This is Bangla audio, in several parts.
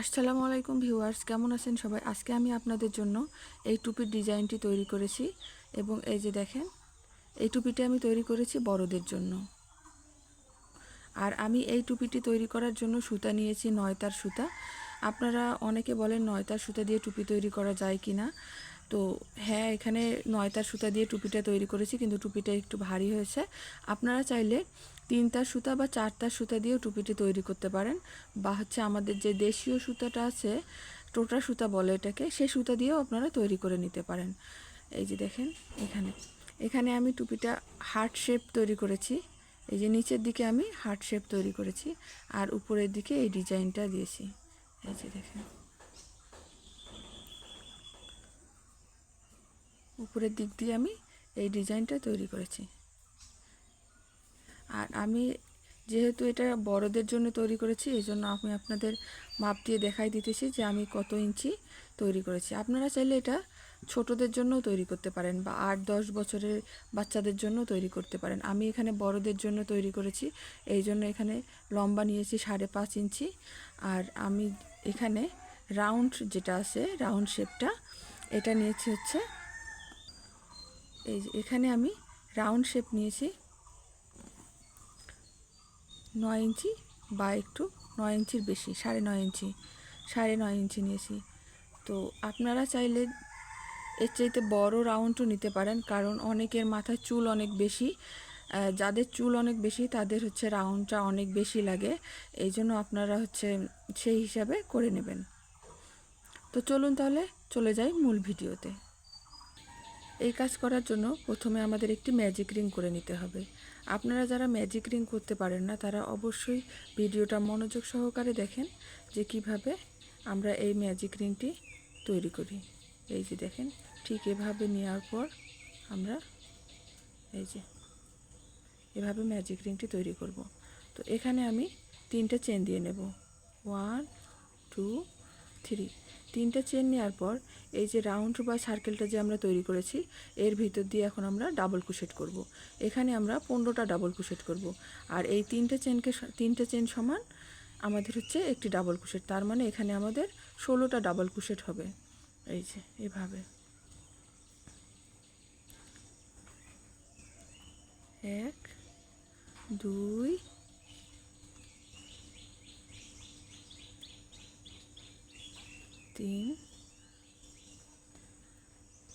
আসসালামু আলাইকুম ভিউয়ার্স, কেমন আছেন সবাই? আজকে আমি আপনাদের জন্য এই টুপির ডিজাইনটি তৈরি করেছি এবং এই যে দেখেন, এই টুপিটি আমি তৈরি করেছি বড়দের জন্য। আর আমি এই টুপিটি তৈরি করার জন্য সুতা নিয়েছি, নয়তার সুতা। আপনারা অনেকে বলেন নয়তার সুতা দিয়ে টুপি তৈরি করা যায় কি না তো হ্যাঁ এখানে নয়তার সুতা দিয়ে টুপিটা তৈরি করেছি, কিন্তু টুপিটা একটু ভারী হয়েছে। আপনারা চাইলে তিনটার সুতা বা চারটা সুতা দিয়েও টুপিটি তৈরি করতে পারেন। বা হচ্ছে আমাদের যে দেশীয় সুতাটা আছে, টোটা সুতা বলে এটাকে সেই সুতা দিয়েও আপনারা তৈরি করে নিতে পারেন। এই যে দেখেন, এখানে। এখানে আমি টুপিটা হার্ট শেপ তৈরি করেছি। এই যে নিচের দিকে আমি হার্ট শেপ তৈরি করেছি আর উপরের দিকে এই ডিজাইনটা দিয়েছি। এই যে দেখেন। উপরের দিক দিয়ে আমি এই ডিজাইনটা তৈরি করেছি। আর আমি যেহেতু এটা বড়দের জন্য তৈরি করেছি, এই জন্য আমি আপনাদের মাপ দিয়ে দেখাই দিতেছি যে আমি কত ইঞ্চি তৈরি করেছি। আপনারা চাইলে এটা ছোটদের জন্য তৈরি করতে পারেন বা আট দশ বছরের বাচ্চাদের জন্য তৈরি করতে পারেন। আমি এখানে বড়দের জন্য তৈরি করেছি, এই জন্য এখানে লম্বা নিয়েছি সাড়ে পাঁচ ইঞ্চি। আর আমি এখানে রাউন্ড যেটা আছে, রাউন্ড শেপটা, এটা নিয়েছি হচ্ছে, এই এখানে আমি রাউন্ড শেপ নিয়েছি নয় ইঞ্চি বা একটু নয় ইঞ্চির বেশি, সাড়ে নয় ইঞ্চি, সাড়ে নয় ইঞ্চি নিয়েছি। তো আপনারা চাইলে এর চাইতে বড় রাউন্ডও নিতে পারেন, কারণ অনেকের মাথায় চুল অনেক বেশি যাদের চুল অনেক বেশি তাদের হচ্ছে রাউন্ডটা অনেক বেশি লাগে। এই জন্য আপনারা হচ্ছে সেই হিসাবে করে নেবেন। তো চলুন তাহলে চলে যাই মূল ভিডিওতে। এই কাজ করার জন্য প্রথমে আমাদের একটি ম্যাজিক রিং করে নিতে হবে। আপনারা যারা ম্যাজিক রিং করতে পারেন না, তারা অবশ্যই ভিডিওটা মনোযোগ সহকারে দেখেন যে কীভাবে আমরা এই ম্যাজিক রিংটি তৈরি করি। এই যে দেখেন, ঠিক এভাবে নেওয়ার পর আমরা এই যে এভাবে ম্যাজিক রিংটি তৈরি করব। তো এখানে আমি তিনটে চেন দিয়ে নেব। ওয়ান টু থ্রি তিনটে চেন নেওয়ার পর, এই যে রাউন্ড বা সার্কেলটা যে আমরা তৈরি করেছি, এর ভিতর দিয়ে এখন আমরা ডাবল কুশেট করব। এখানে আমরা পনেরোটা ডাবল কুশেট করব। আর এই তিনটে চেনকে তিনটে চেন সমান আমাদের হচ্ছে একটি ডাবল কুশেট তার মানে এখানে আমাদের ষোলোটা ডাবল কুশেট হবে এই যে, এভাবে এক, দুই তিন,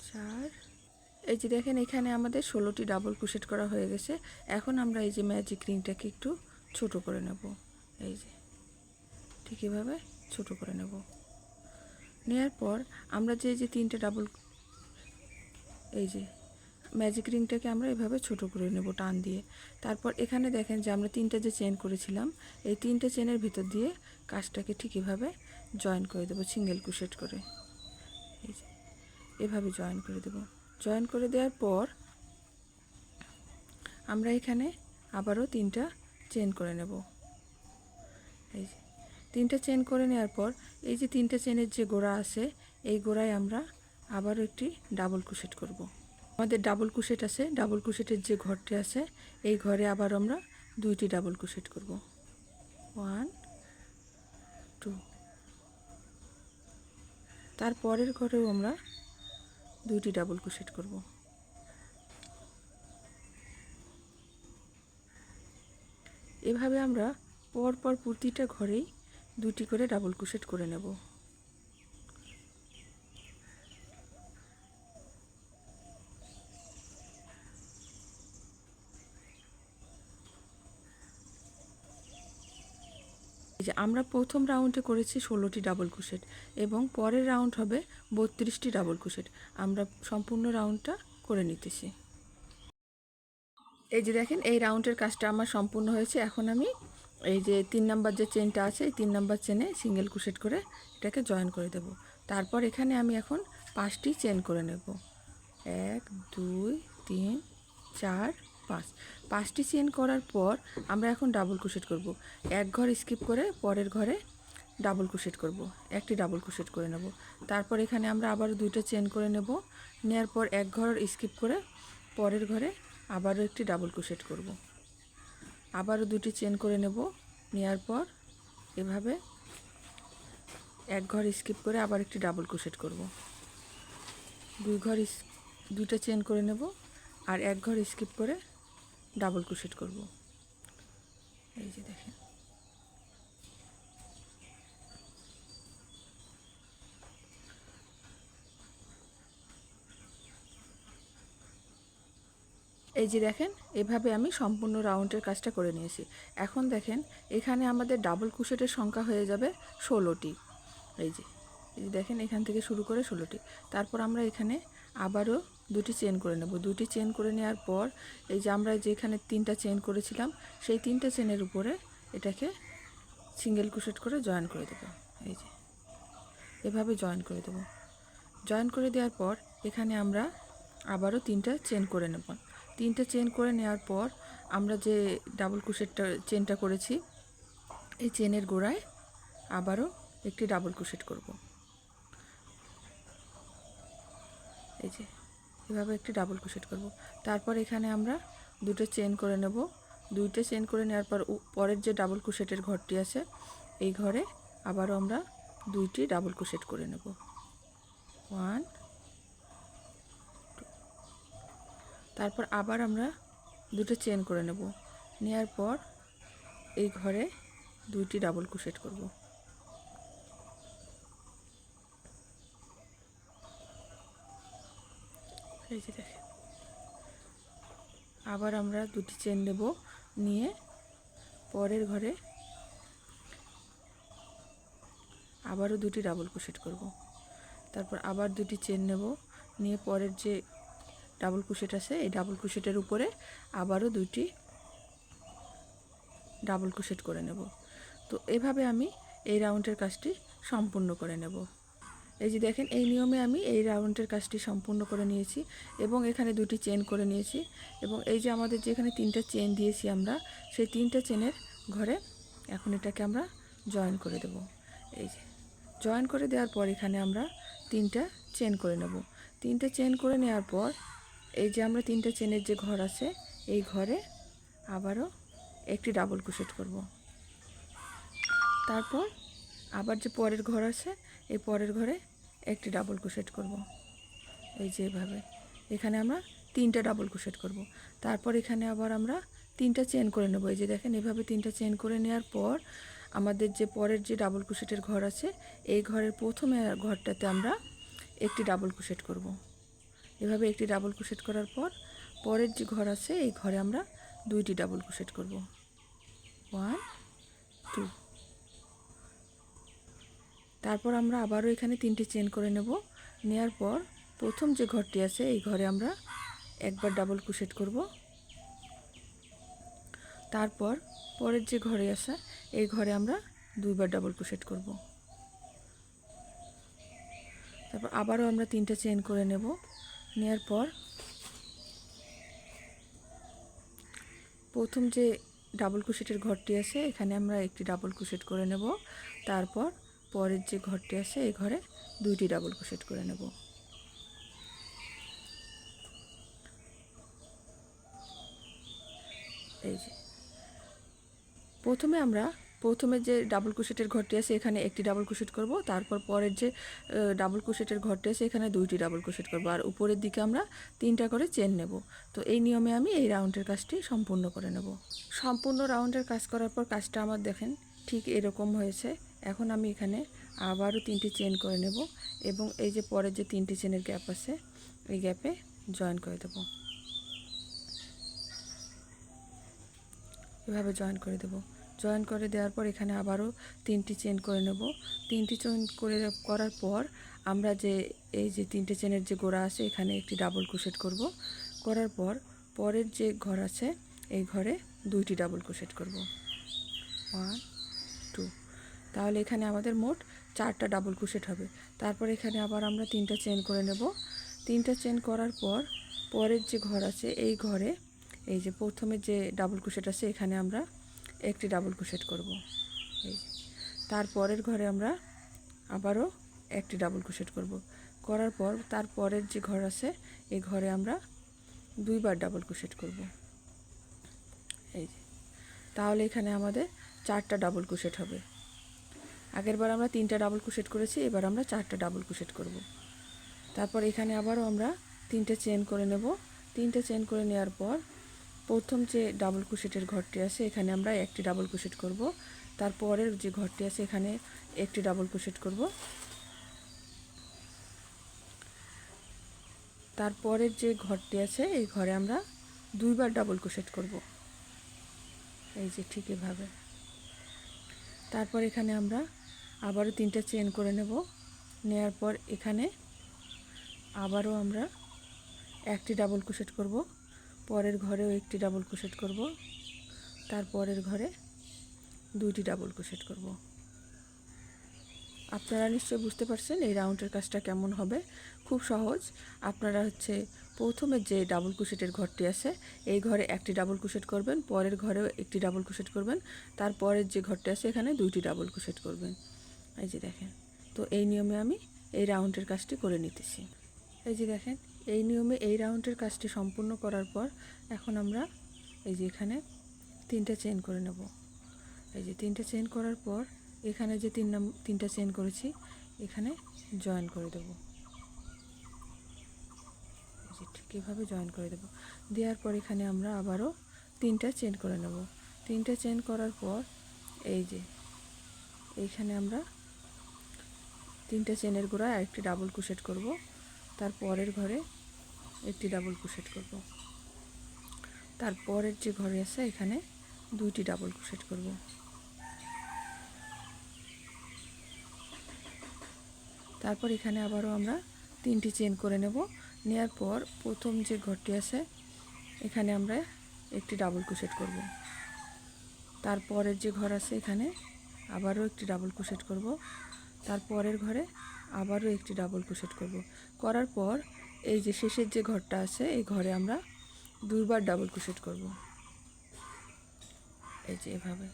চার। এই যে দেখেন, এখানে আমাদের ষোলোটি ডাবল কুশেট করা হয়ে গেছে। এখন আমরা এই যে ম্যাজিক রিংটাকে একটু ছোট করে নেব। এই যে, ঠিক এভাবে ছোট করে নেব। নেওয়ার পর আমরা যে যে তিনটে ডাবল এই যে ম্যাজিক রিংটাকে আমরা এভাবে ছোট করে নেব টান দিয়ে। তারপর এখানে দেখেন যে আমরা তিনটা যে চেন করেছিলাম, এই তিনটে চেনের ভিতর দিয়ে কাজটাকে ঠিক এভাবে জয়েন করে দেবো, সিঙ্গেল কুশেট করে। এই যে, এভাবে জয়েন করে দেব। জয়েন করে দেওয়ার পর আমরা এখানে আবারও তিনটা চেন করে নেব। এই যে, তিনটা চেন করে নেওয়ার পর এই যে তিনটা চেনের যে গোড়া আছে, এই গোড়ায় আমরা আবারও একটি ডাবল কুশেট করব। আমাদের ডাবল কুশেট আছে, ডাবল কুশেটের যে ঘরটি আছে, এই ঘরে আবার আমরা দুইটি ডাবল কুশেট করব। One, two. তারপরের ঘরেও আমরা দুইটি ডাবল কুশেট করব। এভাবে আমরা পরপর পর প্রতিটা ঘরেই দুটি করে ডাবল কুশেট করে নেব। যে আমরা প্রথম রাউন্ডে করেছি ষোলোটি ডাবল কুশেট এবং পরের রাউন্ড হবে বত্রিশটি ডাবল কুশেট আমরা সম্পূর্ণ রাউন্ডটা করে নিতেছি। এই যে দেখেন, এই রাউন্ডের কাজটা আমার সম্পূর্ণ হয়েছে। এখন আমি এই যে তিন নাম্বার যে চেনটা আছে, এই তিন নাম্বার চেনে সিঙ্গেল কুশেট করে এটাকে জয়েন করে দেব। তারপর এখানে আমি এখন পাঁচটি চেন করে নেব। এক, দুই, তিন, চার পাঁচ। পাঁচটি চেন করার পর আমরা এখন ডাবল কুশেট করব। এক ঘর স্কিপ করে পরের ঘরে ডাবল কুশেট করব। একটি ডাবল কুশেট করে নেব। তারপর এখানে আমরা আবারও দুইটা চেন করে নেব। নেওয়ার পর এক ঘর স্কিপ করে পরের ঘরে আবারও একটি ডাবল কুশেট করব। আবারও দুটি চেন করে নেব। নেওয়ার পর এভাবে এক ঘর স্কিপ করে আবার একটি ডাবল ক্রোশেট করব। দুই ঘর দুইটা চেন করে নেব। আর এক ঘর স্কিপ করে ডাবল ক্রোশেট করব। এই যে দেখেন। এই যে দেখেন, এভাবে আমি সম্পূর্ণ রাউন্ডের কাজটা করে নিয়েছি। এখন দেখেন, এখানে আমাদের ডাবল কুশেটের সংখ্যা হয়ে যাবে ষোলোটি। এই যে এই যে দেখেন, এখান থেকে শুরু করে ষোলোটি। তারপর আমরা এখানে আবারও দুটি চেন করে নেব। দুটি চেন করে নেওয়ার পর এই যে আমরা যেখানে তিনটা চেন করেছিলাম, সেই তিনটা চেনের উপরে এটাকে সিঙ্গেল কুশেট করে জয়েন করে দেবো। এই যে, এভাবে জয়েন করে দেবো। জয়েন করে দেওয়ার পর এখানে আমরা আবারও তিনটা চেন করে নেব। তিনটা চেন করে নেওয়ার পর আমরা যে ডাবল কুশেটটা চেনটা করেছি, এই চেনের গোড়ায় আবারও একটি ডাবল কুশেট করব। এই যে এভাবে একটি ডাবল কুশেট করব। তারপর এখানে আমরা দুটো চেন করে নেব। দুইটা চেন করে নেওয়ার পর পরের যে ডাবল কুশেটের ঘরটি আছে, এই ঘরে আবারও আমরা দুইটি ডাবল কুশেট করে নেব। ওয়ান তারপর আবার আমরা দুটো চেন করে নেব। নেওয়ার পর এই ঘরে দুইটি ডাবল কুশেট করব। এই যে দেখেন। আবার আমরা দুটি চেন নেব নিয়ে পরের ঘরে আবারও দুটি ডাবল কুশেট করব। তারপর আবার দুটি চেন নেব নিয়ে পরের যে ডাবল কুশেট আছে, এই ডাবল কুশেটের উপরে আবারও দুটি ডাবল কুশেট করে নেব। তো এভাবে আমি এই রাউন্ডের কাজটি সম্পূর্ণ করে নেব। এই যে দেখেন, এই নিয়মে আমি এই রাউন্ডের কাজটি সম্পূর্ণ করে নিয়েছি এবং এখানে দুটি চেন করে নিয়েছি এবং এই যে আমাদের যেখানে তিনটা চেন দিয়েছি আমরা, সেই তিনটা চেনের ঘরে এখন এটাকে আমরা জয়েন করে দেব। এই যে, জয়েন করে দেওয়ার পর এখানে আমরা তিনটা চেন করে নেব। তিনটা চেন করে নেওয়ার পর এই যে আমরা তিনটা চেনের যে ঘর আছে, এই ঘরে আবারও একটি ডাবল কুশেট করব। তারপর আবার যে পরের ঘর আছে এই পরের ঘরে একটি ডাবল কুশেট করব। এই যে এভাবে। এখানে আমরা তিনটা ডাবল কুশেট করব। তারপর এখানে আবার আমরা তিনটা চেন করে নেব। এই যে দেখেন, এভাবে তিনটা চেন করে নেওয়ার পর আমাদের যে পরের যে ডাবল কুশেটের ঘর আছে, এই ঘরের প্রথমে ঘরটাতে আমরা একটি ডাবল কুশেট করব। এভাবে একটি ডাবল কুশেট করার পর পরের যে ঘর আছে, এই ঘরে আমরা দুইটি ডাবল কুশেট করব। ওয়ান টু তারপর আমরা আবারও এখানে তিনটি চেন করে নেব। নেয়ার পর প্রথম যে ঘরটি আছে, এই ঘরে আমরা একবার ডাবল কুশেট করব। তারপর পরের যে ঘরে আছে এই ঘরে আমরা দুইবার ডাবল কুশেট করব। তারপর আবারও আমরা তিনটা চেন করে নেব। নেয়ার পর প্রথম যে ডাবল কুশেটের ঘরটি আছে, এখানে আমরা একটি ডাবল কুশেট করে নেব। তারপর পরের যে ঘরটি আছে, এই ঘরে দুইটি ডাবল কুশেট করে নেব। এই যে। প্রথমে আমরা, প্রথমে যে ডাবল কুশেটের ঘরটি আছে, এখানে একটি ডাবল কুশেট করব, তারপর পরের যে ডাবল কুশেটের ঘরটি আছে, এখানে দুইটি ডাবল কুশেট করব, আর উপরের দিকে আমরা তিনটা করে চেন নেব। তো এই নিয়মে আমি এই রাউন্ডের কাজটি সম্পূর্ণ করে নেব। সম্পূর্ণ রাউন্ডের কাজ করার পর কাজটা আমার দেখেন ঠিক এরকম হয়েছে। এখন আমি এখানে আবারও তিনটি চেন করে নেব এবং এই যে পরের যে তিনটি চেনের গ্যাপ আছে, এই গ্যাপে জয়েন করে দেবো। এভাবে জয়েন করে দেব। জয়েন করে দেওয়ার পর এখানে আবারও তিনটি চেন করে নেব। তিনটি চেন করে করার পর আমরা যে এই যে তিনটে চেনের যে গোড়া আছে, এখানে একটি ডাবল কুশেট করব। করার পর পরের যে ঘর আছে, এই ঘরে দুইটি ডাবল কুশেট করব। ওয়ান তাহলে এখানে আমাদের মোট চারটা ডাবল কুশেট হবে। তারপর এখানে আবার আমরা তিনটা চেন করে নেব। তিনটা চেন করার পর পরের যে ঘর আছে, এই ঘরে এই যে প্রথমে যে ডাবল কুশেট আছে, এখানে আমরা একটি ডাবল কুশেট করব। এই যে তারপরের ঘরে আমরা আবারও একটি ডাবল কুশেট করব। করার পর তার পরের যে ঘর আছে, এই ঘরে আমরা দুইবার ডাবল কুশেট করব। এই যে, তাহলে এখানে আমাদের চারটা ডাবল কুশেট হবে। আগেরবার আমরা তিনটা ডাবল কুশেট করেছি, এবার আমরা চারটা ডাবল কুশেট করব। তারপর এখানে আবারও আমরা তিনটে চেন করে নেব। তিনটে চেন করে নেওয়ার পর প্রথম যে ডাবল কুশেটের ঘরটি আছে, এখানে আমরা একটি ডাবল কুশেট করব। তারপরের যে ঘরটি আছে, এখানে একটি ডাবল কুশেট করব। তারপরের যে ঘরটি আছে, এই ঘরে আমরা দুইবার ডাবল কুশেট করব। এই যে ঠিক এভাবে। তারপর এখানে আমরা আবারও তিনটে চেন করে নেব। নেয়ার পর এখানে আবারও আমরা একটি ডাবল কুশেট করব। পরের ঘরেও একটি ডাবল কুশেট করব। তারপরের ঘরে দুইটি ডাবল কুশেট করব। আপনারা নিশ্চয়ই বুঝতে পারছেন এই রাউন্ডের কাজটা কেমন হবে। খুব সহজ। আপনারা হচ্ছে প্রথমে যে ডাবল কুশেটের ঘরটি আছে, এই ঘরে একটি ডাবল কুশেট করবেন, পরের ঘরেও একটি ডাবল কুশেট করবেন, তারপরের যে ঘরটি আছে, এখানে দুইটি ডাবল কুশেট করবেন। এই যে দেখেন, তো এই নিয়মে আমি এই রাউন্ডের কাজটি করে নিতেছি। এই যে দেখেন, এই নিয়মে এই রাউন্ডের কাজটি সম্পূর্ণ করার পর এখন আমরা এই যে এখানে তিনটা চেন করে নেব। এই যে তিনটা চেন করার পর এখানে যে তিন নাম, তিনটা চেন করেছি, এখানে জয়েন করে দেব। ঠিক এভাবে জয়েন করে দেব। দেওয়ার পর এখানে আমরা আবারও তিনটা চেন করে নেব। তিনটা চেন করার পর এই যে, এইখানে আমরা তিনটা চেনের গোড়ায় আরেকটি ডাবল কুশেট করব। তার পরের ঘরে একটি ডাবল কুশেট করব। তারপরের যে ঘরে আছে, এখানে দুইটি ডাবল কুশেট করব। তারপর এখানে আবারও আমরা তিনটি চেন করে নেব। নেয়ার পর প্রথম যে ঘরটি আছে, এখানে আমরা একটি ডাবল কুশেট করব। তারপরের যে ঘর আছে, এখানে আবারও একটি ডাবল কুশেট করব। তারপরের ঘরে আবারও একটি ডাবল কুশেট করব। করার পর এই যে শেষের যে ঘরটা আছে, এই ঘরে আমরা দুইবার ডাবল কুশেট করব। এই যে এভাবে।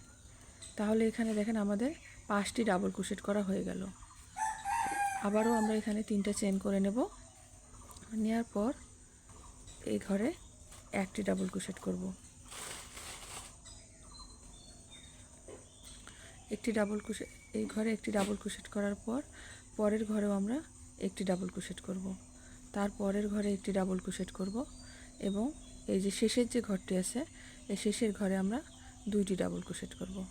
তাহলে এখানে দেখেন আমাদের পাঁচটি ডাবল কুশেট করা হয়ে গেল। আবারও আমরা এখানে তিনটা চেন করে নেব। নেওয়ার পর এই ঘরে একটি ডাবল কুশেট করব। একটি ডাবল কুশেট এই ঘরে একটি ডাবল কুশেট করার পর, পরের ঘরেও আমরা একটি ডাবল কুশেট করব। তার পরের ঘরে একটি ডাবল কুশেট করব এবং এই যে শেষের যে ঘরটি আছে, এই শেষের ঘরে আমরা দুইটি ডাবল কুশেট করব।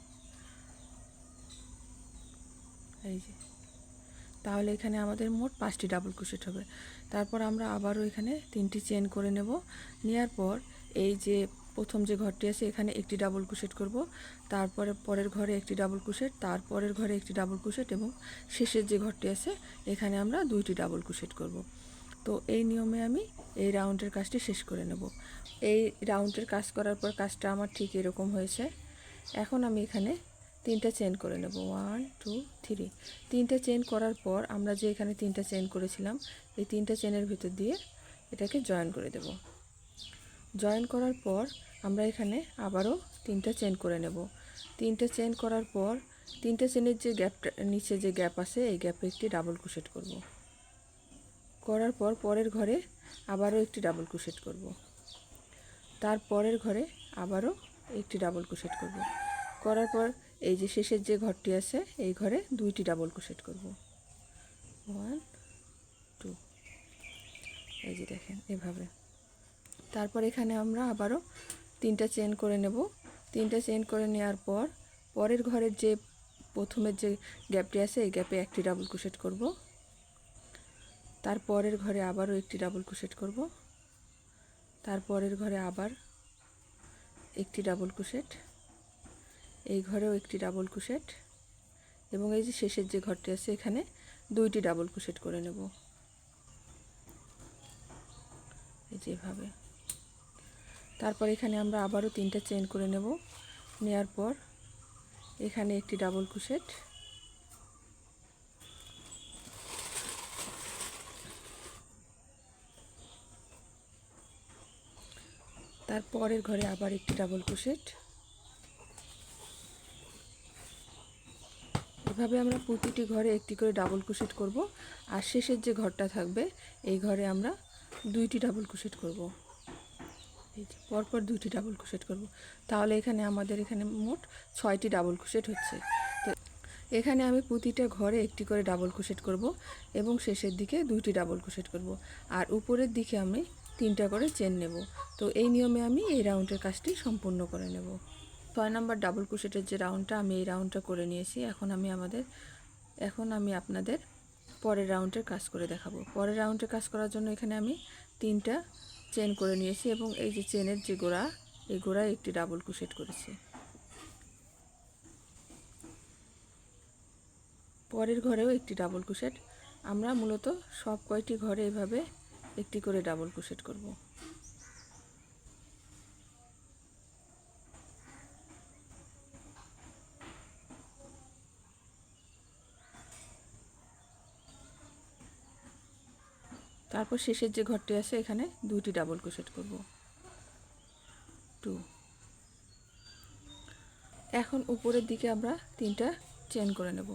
এই যে। তাহলে এখানে আমাদের মোট পাঁচটি ডাবল কুশেট হবে। তারপর আমরা আবারও এখানে তিনটি চেন করে নেব। নেওয়ার পর এই যে প্রথম যে ঘরটি আছে, এখানে একটি ডাবল কুশেট করব। তারপরে পরের ঘরে একটি ডাবল কুশেট তারপরের ঘরে একটি ডাবল কুশেট এবং শেষের যে ঘরটি আছে, এখানে আমরা দুইটি ডাবল কুশেট করব। তো এই নিয়মে আমি এই রাউন্ডের কাজটি শেষ করে নেব। এই রাউন্ডের কাজ করার পর কাজটা আমার ঠিক এরকম হয়েছে। এখন আমি এখানে তিনটা চেন করে নেব। ওয়ান টু থ্রি তিনটা চেন করার পর আমরা যে এখানে তিনটা চেন করেছিলাম, এই তিনটা চেনের ভিতর দিয়ে এটাকে জয়েন করে দেব। জয়েন করার পর আমরা এখানে আবারও তিনটা চেন করে নেব। তিনটা চেন করার পর তিনটা চেনের যে গ্যাপটা নিচে যে গ্যাপ আছে, এই গ্যাপে একটি ডাবল কুশেট করব। করার পর পরের ঘরে আবারও একটি ডাবল কুশেট করব। তার পরের ঘরে আবারও একটি ডাবল কুশেট করব। করার পর এই যে শেষের যে ঘরটি আছে, এই ঘরে দুইটি ডাবল কুশেট করব। ওয়ান টু এই যে দেখেন, এভাবে। তারপর এখানে আমরা আবারও তিনটা চেন করে নেব। তিনটা চেন করে নেওয়ার পর পরের ঘরের যে প্রথমের যে গ্যাপটি আছে, এই গ্যাপে একটি ডাবল কুশেট করব। তারপরের ঘরে আবারও একটি ডাবল কুশেট করব। তারপরের ঘরে আবার একটি ডাবল কুশেট এই ঘরেও একটি ডাবল কুশেট এবং এই যে শেষের যে ঘরটি আছে, এখানে দুইটি ডাবল কুশেট করে নেব। এই যেভাবে তারপর এখানে আমরা আবারও তিনটা চেন করে নেব। নেয়ার পর এখানে একটি ডাবল কুশেট তারপরের ঘরে আবার একটি ডাবল কুশেট এভাবে আমরা প্রতিটি ঘরে একটি করে ডাবল কুশেট করব। আর শেষের যে ঘরটা থাকবে, এই ঘরে আমরা দুইটি ডাবল কুশেট করব। এই যে পরপর দুইটি ডাবল কুশেট করব। তাহলে এখানে আমাদের এখানে মোট ছয়টি ডাবল কুশেট হচ্ছে। তো এখানে আমি প্রতিটা ঘরে একটি করে ডাবল ক্রোশেট করব এবং শেষের দিকে দুইটি ডাবল ক্রোশেট করব। আর উপরের দিকে আমি তিনটা করে চেন নেব। তো এই নিয়মে আমি এই রাউন্ডের কাজটি সম্পূর্ণ করে নেব। ছয় নাম্বার ডাবল ক্রোশেটের যে রাউন্ডটা আমি এই রাউন্ডটা করে নিয়েছি। এখন আমি আমাদের, এখন আমি আপনাদের পরের রাউন্ডের কাজ করে দেখাবো। পরের রাউন্ডের কাজ করার জন্য এখানে আমি তিনটা চেন করে নিয়েছি এবং এই যে চেনের যে গোড়া, এই গোড়ায় একটি ডাবল কুশেট করেছি। পরের ঘরেও একটি ডাবল কুশেট আমরা মূলত সব কয়টি ঘরে এভাবে একটি করে ডাবল কুশেট করব। তারপর শেষের যে ঘরটি আছে, এখানে দুইটি ডাবল ক্রোশেট করব। টু এখন উপরের দিকে আমরা তিনটা চেন করে নেব।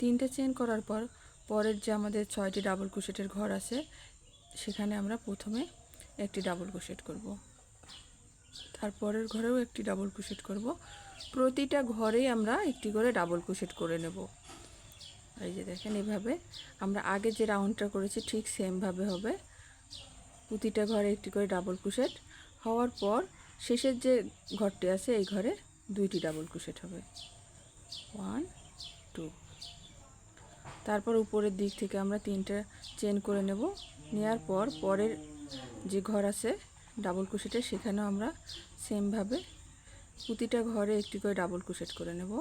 তিনটা চেন করার পর, পরের যে আমাদের ছয়টি ডাবল ক্রোশেটের ঘর আছে, সেখানে আমরা প্রথমে একটি ডাবল ক্রোশেট করব। তারপরের ঘরেও একটি ডাবল ক্রোশেট করব। প্রতিটা ঘরেই আমরা একটি করে ডাবল ক্রোশেট করে নেব। এই যে দেখেন এভাবে। আমরা আগে যে রাউন্ডটা করেছি, ঠিক সেমভাবে হবে। প্রতিটা ঘরে একটি করে ডাবল ক্রোশেট হওয়ার পর শেষের যে ঘরটি আছে, এই ঘরে দুইটি ডাবল ক্রোশেট হবে। ওয়ান টু তারপর উপরের দিক থেকে আমরা তিনটা চেন করে নেব। নেওয়ার পর পরের যে ঘর আছে ডাবল ক্রোশেটের সেখানেও আমরা সেমভাবে প্রতিটা ঘরে একটি করে ডাবল ক্রোশেট করে নেব।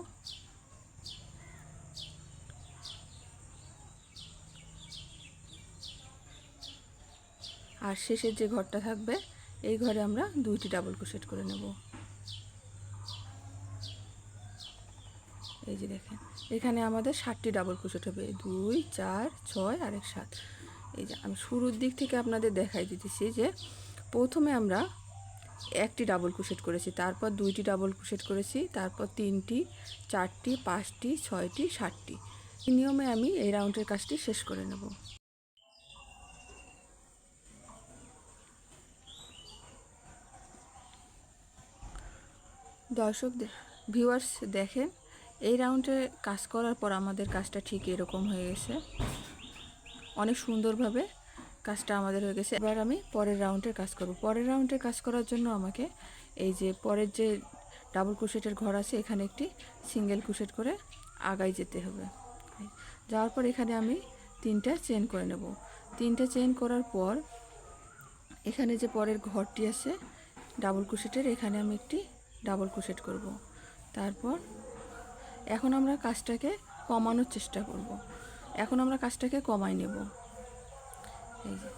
আর শেষের যে ঘরটা থাকবে, এই ঘরে আমরা দুইটি ডাবল ক্রোশেট করে নেব। এই যে দেখেন, এখানে আমাদের ষাটটি ডাবল ক্রোশেট হবে। দুই, চার, ছয়, আর এক, সাত। এই যে আমি শুরুর দিক থেকে আপনাদের দেখাই দিতেছি যে, প্রথমে আমরা একটি ডাবল ক্রোশেট করেছি, তারপর দুইটি ডাবল ক্রোশেট করেছি, তারপর তিনটি, চারটি, পাঁচটি, ছয়টি ষাটটি এই নিয়মে আমি এই রাউন্ডের কাজটি শেষ করে নেব। দর্শক ভিউয়ার্স দেখেন, এই রাউন্ডে কাজ করার পর আমাদের কাজটা ঠিক এরকম হয়ে গেছে। অনেক সুন্দরভাবে কাজটা আমাদের হয়ে গেছে। এবার আমি পরের রাউন্ডের কাজ করব। পরের রাউন্ডের কাজ করার জন্য আমাকে এই যে পরের যে ডাবল কুশেটের ঘর আছে, এখানে একটি সিঙ্গেল কুশেট করে আগাই যেতে হবে। যাওয়ার পর এখানে আমি তিনটা চেন করে নেব। তিনটা চেন করার পর এখানে যে পরের ঘরটি আছে ডাবল কুশেটের এখানে আমি একটি ডাবল কুশেট করব। তারপর এখন আমরা কাজটাকে কমানোর চেষ্টা করব। এখন আমরা কাজটাকে কমাই নেব। এই যে।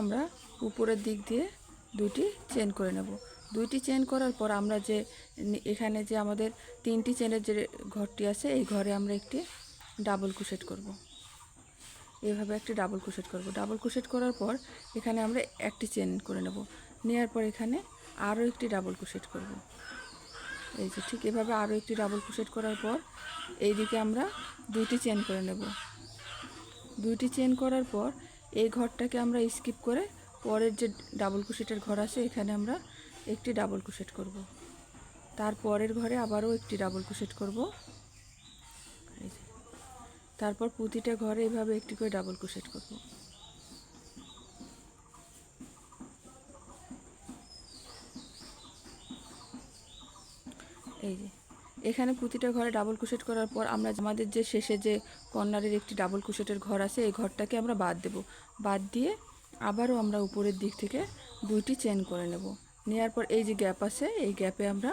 আমরা উপরের দিক দিয়ে দুইটি চেন করে নেব। দুইটি চেন করার পর আমরা যে এখানে যে আমাদের তিনটি চেনের যে ঘরটি আছে, এই ঘরে আমরা একটি ডাবল কুশেট করব। এভাবে একটি ডাবল কুশেট করব। ডাবল কুশেট করার পর এখানে আমরা একটি চেন করে নেব। নেওয়ার পর এখানে আরও একটি ডাবল কুশেট করব। এই যে ঠিক এভাবে আরও একটি ডাবল কুশেট করার পর এইদিকে আমরা দুইটি চেন করে নেব। দুইটি চেন করার পর এই ঘরটাকে আমরা স্কিপ করে পরের যে ডাবল কুশেটের ঘর আছে এখানে আমরা একটি ডাবল কুশেট করব। তার পরের ঘরে আবারও একটি ডাবল কুশেট করব। এই। তারপর প্রতিটা ঘরে এভাবে একটি করে ডাবল কুশেট করব। এই যে, এখানে প্রতিটা ঘরে ডাবল কুশেট করার পর আমরা আমাদের যে শেষে যে কর্নারের একটি ডাবল কুশেটের ঘর আছে, এই ঘরটাকে আমরা বাদ দেব। বাদ দিয়ে আবারও আমরা উপরের দিক থেকে দুইটি চেন করে নেব। নেওয়ার পর এই যে গ্যাপ আছে, এই গ্যাপে আমরা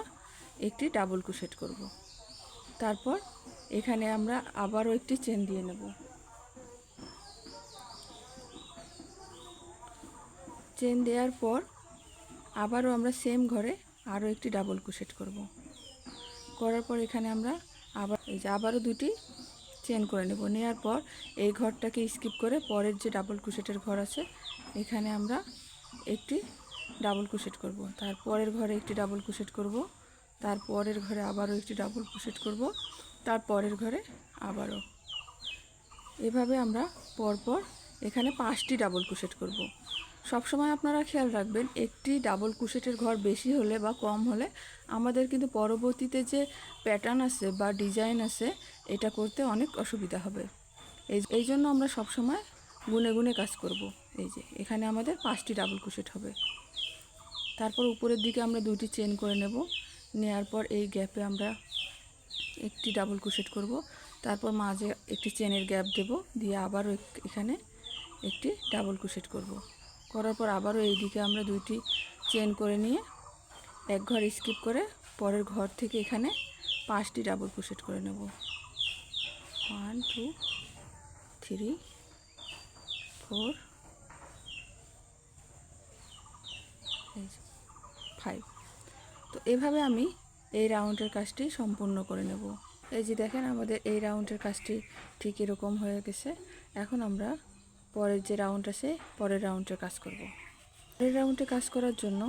একটি ডাবল কুশেট করব। তারপর এখানে আমরা আবারও একটি চেন দিয়ে নেব। চেন দেওয়ার পর আবারও আমরা সেম ঘরে আরও একটি ডাবল কুশেট করব। করার পর এখানে আমরা আবার, এই যে আবারও দুটি চেন করে নেব। নেওয়ার পর এই ঘরটাকে স্কিপ করে পরের যে ডাবল কুশেটের ঘর আছে, এখানে আমরা একটি ডাবল কুশেট করব। তারপরের ঘরে একটি ডাবল কুশেট করব। তারপরের ঘরে আবারও একটি ডাবল কুশেট করব। তারপরের ঘরে আবারও। এভাবে আমরা পরপর এখানে পাঁচটি ডাবল কুশেট করব। সবসময় আপনারা খেয়াল রাখবেন, একটি ডাবল কুশেটের ঘর বেশি হলে বা কম হলে আমাদের কিন্তু পরবর্তীতে যে প্যাটার্ন আছে বা ডিজাইন আছে, এটা করতে অনেক অসুবিধা হবে। এই জন্য আমরা সবসময় গুনে গুনে কাজ করব। এই যে, এখানে আমাদের পাঁচটি ডাবল কুশেট হবে। তারপর উপরের দিকে আমরা দুটি চেন করে নেব। নেওয়ার পর এই গ্যাপে আমরা একটি ডাবল কুশেট করব। তারপর মাঝে একটি চেনের গ্যাপ দেব, দিয়ে আবারও এখানে একটি ডাবল কুশেট করব। করার পর আবারও এই দিকে আমরা দুইটি চেন করে নিয়ে এক ঘর স্কিপ করে পরের ঘর থেকে এখানে পাঁচটি ডাবল কুশেট করে নেব। One two three four five তো এভাবে আমি এই রাউন্ডের কাজটি সম্পূর্ণ করে নেব। এই যে দেখেন আমাদের এই রাউন্ডের কাজটি ঠিক এরকম হয়ে গেছে। এখন আমরা পরের যে রাউন্ড আছে, পরের রাউন্ডের কাজ করব। পরের রাউন্ডে কাজ করার জন্য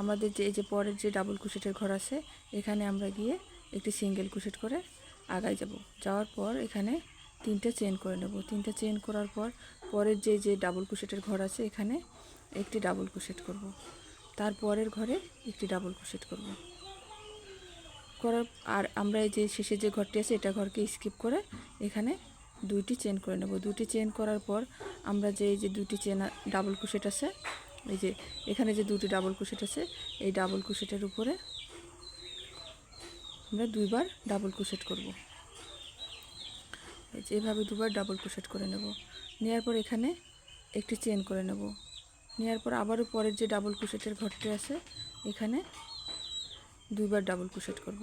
আমাদের যে, এই যে পরের যে ডাবল কুশেটের ঘর আছে, এখানে আমরা গিয়ে একটি সিঙ্গেল কুশেট করে আগায় যাব। যাওয়ার পর এখানে তিনটা চেন করে নেব। তিনটা চেন করার পর পরের যে যে ডাবল কুশেটের ঘর আছে, এখানে একটি ডাবল কুশেট করব। তারপরের ঘরে একটি ডাবল কুশেট করব। করার আর আমরা এই যে শেষে যে ঘরটি আছে, এটা ঘরকে স্কিপ করে এখানে দুইটি চেন করে নেব। দুটি চেন করার পর আমরা যে, এই যে দুটি চেন ডাবল কুশেট আছে, এই যে এখানে যে দুটি ডাবল কুশেট আছে, এই ডাবল কুশেটের উপরে আমরা দুইবার ডাবল কুশেট করব। এই যে এভাবে দুবার ডাবল কুশেট করে নেব। নেওয়ার পর এখানে একটি চেন করে নেব। নেওয়ার পর আবারও পরের যে ডাবল কুশেটের ঘরটি আছে, এখানে দুইবার ডাবল কুশেট করব।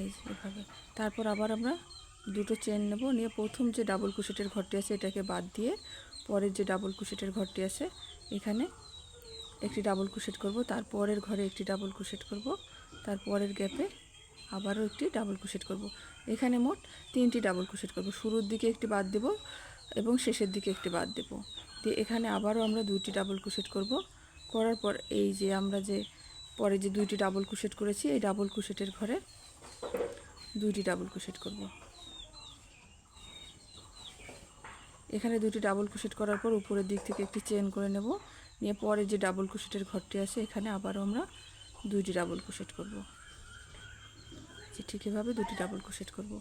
এই এভাবে। তারপর আবার আমরা দুটো চেন নেব, নিয়ে প্রথম যে ডাবল কুশেটের ঘরটি আছে, এটাকে বাদ দিয়ে পরের যে ডাবল কুশেটের ঘরটি আছে, এখানে একটি ডাবল কুশেট করব তারপরের ঘরে একটি ডাবল কুশেট করব তারপরের গ্যাপে আবারও একটি ডাবল কুশেট করব। এখানে মোট তিনটি ডাবল কুশেট করব। শুরুর দিকে একটি বাদ দেব এবং শেষের দিকে একটি বাদ দেব। দিয়ে এখানে আবারও আমরা দুইটি ডাবল কুশেট করব। করার পর এই যে আমরা যে পরে যে দুইটি ডাবল কুশেট করেছি, এই ডাবল কুশেটের ঘরে দুইটি ডাবল কুশেট করব। এখানে দুটি ডাবল কুশেট করার পর উপরের দিক থেকে একটি চেন করে নেব। নিয়ে পরে যে ডাবল কুশেটের ঘরটি আছে, এখানে আবারও আমরা দুইটি ডাবল কুশেট করব। যে ঠিক এভাবে দুটি ডাবল কুশেট করব।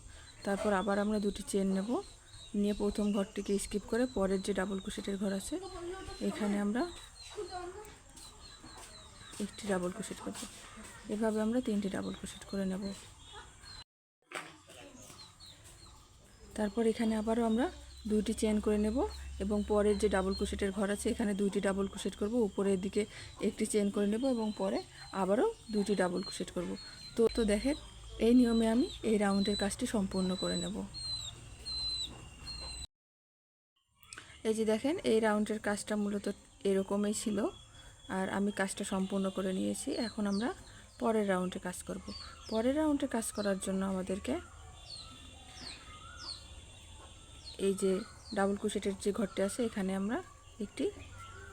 তারপর আবার আমরা দুটি চেন নেব। নিয়ে প্রথম ঘরটিকে স্কিপ করে পরের যে ডাবল কুশেটের ঘর আছে, এখানে আমরা একটি ডাবল কুশেট করব। এভাবে আমরা তিনটি ডাবল কুশেট করে নেব। তারপর এখানে আবারও আমরা দুইটি চেন করে নেব এবং পরের যে ডাবল কুশেটের ঘর আছে, এখানে দুইটি ডাবল কুশেট করব। উপরের দিকে একটি চেন করে নেব এবং পরে আবারও দুইটি ডাবল কুশেট করব। তো তো দেখেন, এই নিয়মে আমি এই রাউন্ডের কাজটি সম্পূর্ণ করে নেব। এই যে দেখেন, এই রাউন্ডের কাজটা মূলত এরকমই ছিল। আর আমি কাজটা সম্পূর্ণ করে নিয়েছি। এখন আমরা পরের রাউন্ডে কাজ করব। পরের রাউন্ডে কাজ করার জন্য আমাদেরকে এই যে ডাবল কুশেটের যে ঘরটি আছে, এখানে আমরা একটি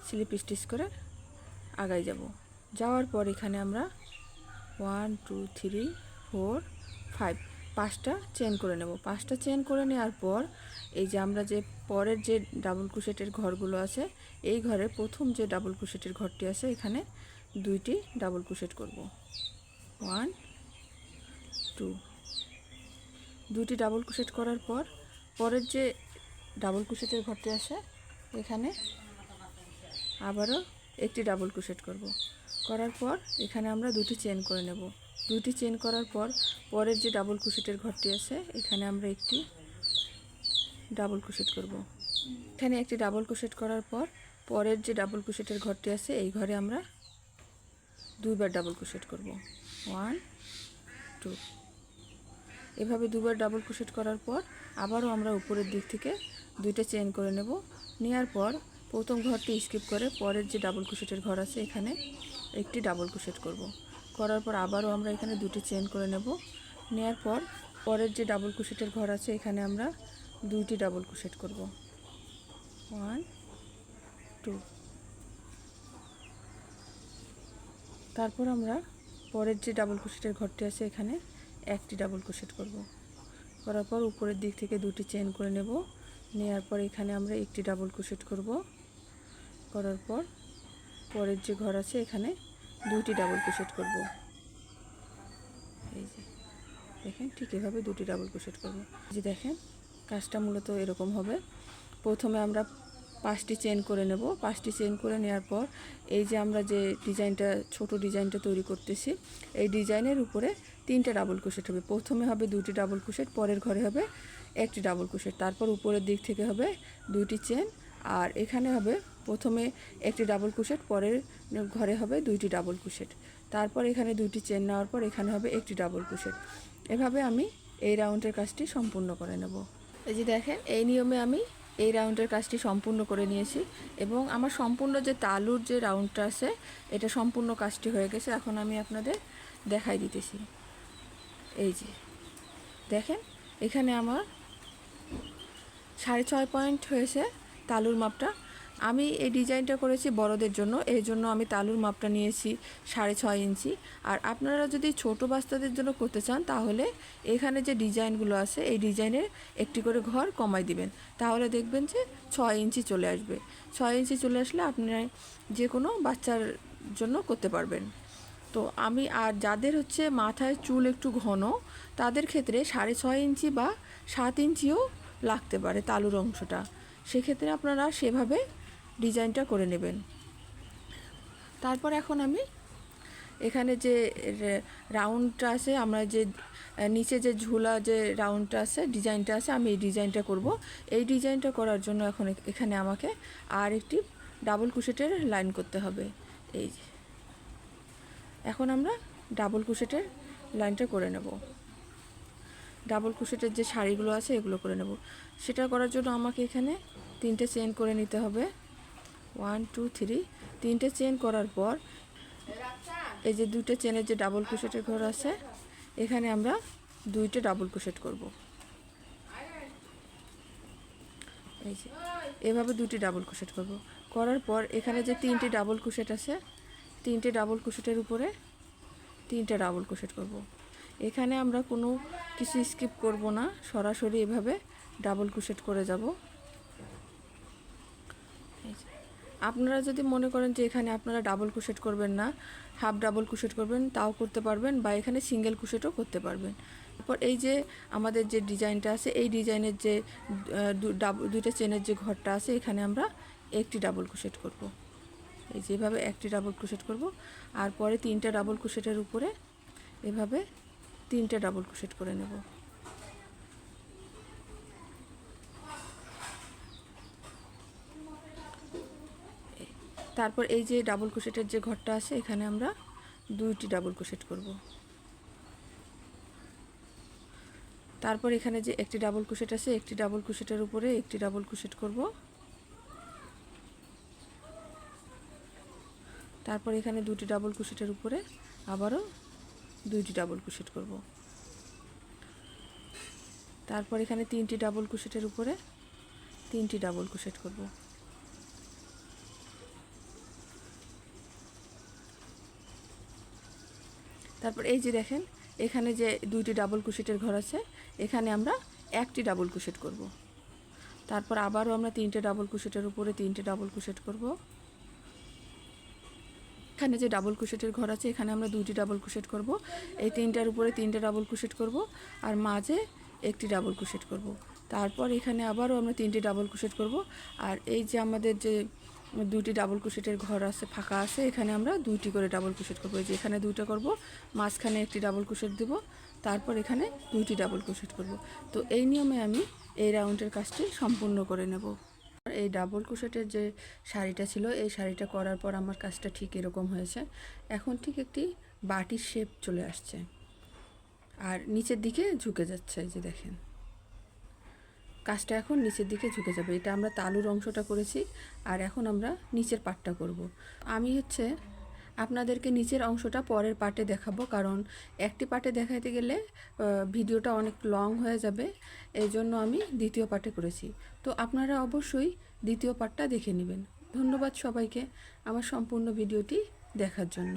স্লিপ স্টিচ করে আগাই যাব। যাওয়ার পর এখানে আমরা one two three four five পাঁচটা চেন করে নেব। পাঁচটা চেন করে নেওয়ার পর এই যে আমরা যে পরের যে ডাবল কুশেটের ঘরগুলো আছে, এই ঘরে প্রথম যে ডাবল কুশেটের ঘরটি আছে, এখানে দুইটি ডাবল কুশেট করব। One, two. দুইটি ডাবল কুশেট করার পর পরের যে ডাবল কুশেটের ঘরটি আছে, এখানে আবারও একটি ডাবল কুশেট করব। করার পর এখানে আমরা দুটি চেন করে নেব। দুটি চেন করার পর পরের যে ডাবল কুশেটের ঘরটি আছে, এখানে আমরা একটি ডাবল কুশেট করব। এখানে একটি ডাবল কুশেট করার পর পরের যে ডাবল কুশেটের ঘরটি আছে, এই ঘরে আমরা দুইবার ডাবল কুশেট করব। One, two. এভাবে দুবার ডাবল ক্রোশেট করার পর আবারও আমরা উপরের দিক থেকে দুইটা চেন করে নেব। নেওয়ার পর প্রথম ঘরটি স্কিপ করে পরের যে ডাবল ক্রোশেটের ঘর আছে, এখানে একটি ডাবল ক্রোশেট করব। করার পর আবারও আমরা এখানে দুটি চেন করে নেব। নেওয়ার পর পরের যে ডাবল ক্রোশেটের ঘর আছে, এখানে আমরা দুইটি ডাবল ক্রোশেট করব। ওয়ান টু তারপর আমরা পরের যে ডাবল ক্রোশেটের ঘরটি আছে, এখানে একটি ডাবল ক্রোশেট করব। করার পর উপরের দিক থেকে দুটি চেন করে নেব। নেওয়ার পর এখানে আমরা একটি ডাবল ক্রোশেট করব। করার পর পরের যে ঘর আছে, এখানে দুইটি ডাবল ক্রোশেট করব। এই যে, দেখেন ঠিক এভাবে দুটি ডাবল ক্রোশেট করব। যে দেখেন কাজটা মূলত এরকম হবে। প্রথমে আমরা পাঁচটি চেন করে নেব। পাঁচটি চেন করে নেওয়ার পর এই যে আমরা যে ডিজাইনটা, ছোট ডিজাইনটা তৈরি করতেছি, এই ডিজাইনের উপরে তিনটে ডাবল ক্রোশেট হবে। প্রথমে হবে দুটি ডাবল ক্রোশেট পরের ঘরে হবে একটি ডাবল ক্রোশেট তারপর উপরের দিক থেকে হবে দুইটি চেন আর এখানে হবে প্রথমে একটি ডাবল ক্রোশেট পরের ঘরে হবে দুইটি ডাবল ক্রোশেট তারপর এখানে দুইটি চেন নেওয়ার পর এখানে হবে একটি ডাবল ক্রোশেট এভাবে আমি এই রাউন্ডের কাজটি সম্পূর্ণ করে নেব। এই যে দেখেন, এই নিয়মে আমি এই রাউন্ডের কাজটি সম্পূর্ণ করে নিয়েছি এবং আমার সম্পূর্ণ যে তালুর যে রাউন্ডটা আছে, এটা সম্পূর্ণ কাজটি হয়ে গেছে। এখন আমি আপনাদের দেখাই দিতেছি। এই যে, দেখেন, এখানে আমার সাড়ে ছয় পয়েন্ট হয়েছে তালুর মাপটা। আমি এই ডিজাইনটা করেছি বড়দের জন্য। এই জন্য আমি তালুর মাপটা নিয়েছি সাড়ে ছয় ইঞ্চি। আর আপনারা যদি ছোট বাচ্চাদের জন্য করতে চান, তাহলে এখানে যে ডিজাইনগুলো আছে, এই ডিজাইনের একটি করে ঘর কমাই দিবেন। তাহলে দেখবেন যে ছয় ইঞ্চি চলে আসবে। ছয় ইঞ্চি চলে আসলে আপনারা যে কোনো বাচ্চার জন্য করতে পারবেন। তো আমি, আর যাদের হচ্ছে মাথায় চুল একটু ঘন, তাদের ক্ষেত্রে সাড়ে ছয় ইঞ্চি বা সাত ইঞ্চিও লাগতে পারে তালুর অংশটা। সেক্ষেত্রে আপনারা সেভাবে ডিজাইনটা করে নেবেন। তারপর এখন আমি এখানে যে রাউন্ডটা আছে, আমরা যে নিচে যে ঝুলা যে রাউন্ডটা আছে, ডিজাইনটা আছে, আমি এই ডিজাইনটা করব। এই ডিজাইনটা করার জন্য এখন এখানে আমাকে আর একটি ডাবল কুশেটের লাইন করতে হবে। এই এখন আমরা ডাবল কুশেটের লাইনটা করে নেব। ডাবল কুশেটের যে শাড়িগুলো আছে, এগুলো করে নেব। সেটা করার জন্য আমাকে এখানে তিনটে চেন করে নিতে হবে। ওয়ান টু থ্রি তিনটে চেন করার পর, এই যে দুটো চেনের যে ডাবল কুশেটের ঘর আছে, এখানে আমরা দুইটা ডাবল কুশেট করব। এই যে, এভাবে দুটি ডাবল কুশেট করব। করার পর এখানে যে তিনটে ডাবল কুশেট আছে, তিনটে ডাবল কুশেটের উপরে তিনটে ডাবল কুশেট করব। এখানে আমরা কোনো কিছু স্কিপ করব না, সরাসরি এভাবে ডাবল কুশেট করে যাব এই যে। আপনারা যদি মনে করেন যে এখানে আপনারা ডাবল কুশেট করবেন না হাফ ডাবল কুশেট করবেন, তাও করতে পারবেন বা এখানে সিঙ্গেল কুশেটও করতে পারবেন। তারপর এই যে আমাদের যে ডিজাইনটা আছে, এই ডিজাইনের যে দুইটা চেনের যে ঘরটা আছে, এখানে আমরা একটি ডাবল কুশেট করব। এই যেভাবে একটি ডাবল কুশেট করব, আর পরে তিনটা ডাবল কুশেটের উপরে এভাবে তিনটে ডাবল কুশেট করে নেব। তারপর এই যে ডাবল কুশেটের যে ঘরটা আছে, এখানে আমরা দুইটি ডাবল কুশেট করব। তারপর এখানে যে একটি ডাবল কুশেট আছে, একটি ডাবল কুশেটের উপরে একটি ডাবল কুশেট করব। তারপর এখানে দুটি ডাবল কুশেটের উপরে আবারও দুইটি ডাবল কুশেট করব। তারপর এখানে তিনটি ডাবল কুশেটের উপরে তিনটি ডাবল কুশেট করব। তারপর এই যে দেখেন, এখানে যে দুইটি ডাবল কুশেটের ঘর আছে, এখানে আমরা একটি ডাবল কুশেট করব। তারপর আবারও আমরা তিনটে ডাবল কুশেটের উপরে তিনটে ডাবল কুশেট করব। এখানে যে ডাবল কুশেটের ঘর আছে, এখানে আমরা দুইটি ডাবল কুশেট করব। এই তিনটার উপরে তিনটে ডাবল কুশেট করব আর মাঝে একটি ডাবল কুশেট করব। তারপর এখানে আবারও আমরা তিনটি ডাবল কুশেট করব। আর এই যে আমাদের যে দুটি ডাবল কুশেটের ঘর আছে, ফাঁকা আছে। এখানে আমরা দুইটি করে ডাবল কুশেট করব। যে এখানে দুইটা করব, মাঝখানে একটি ডাবল কুশেট দেব, তারপর এখানে দুইটি ডাবল কুশেট করব। তো এই নিয়মে আমি এই রাউন্ডের কাজটি সম্পূর্ণ করে নেব। এই ডাবল কুশেটের যে শাড়িটা ছিল, এই শাড়িটা করার পর আমার কাজটা ঠিক এরকম হয়েছে। এখন ঠিক একটি বাটির শেপ চলে আসছে। আর নিচের দিকে ঝুঁকে যাচ্ছে যে দেখেন। কাজটা এখন নিচের দিকে ঝুঁকে যাবে। এটা আমরা তালুর অংশটা করেছি আর এখন আমরা নিচের পাটটা করব। আমি হচ্ছে আপনাদেরকে নিচের অংশটা পরের পার্টে দেখাবো কারণ একটি পার্টে দেখাতে গেলে ভিডিওটা অনেক লং হয়ে যাবে। এই জন্য আমি দ্বিতীয় পার্টে করেছি। তো আপনারা অবশ্যই দ্বিতীয় পার্টটা দেখে নেবেন। ধন্যবাদ সবাইকে আমার সম্পূর্ণ ভিডিওটি দেখার জন্য।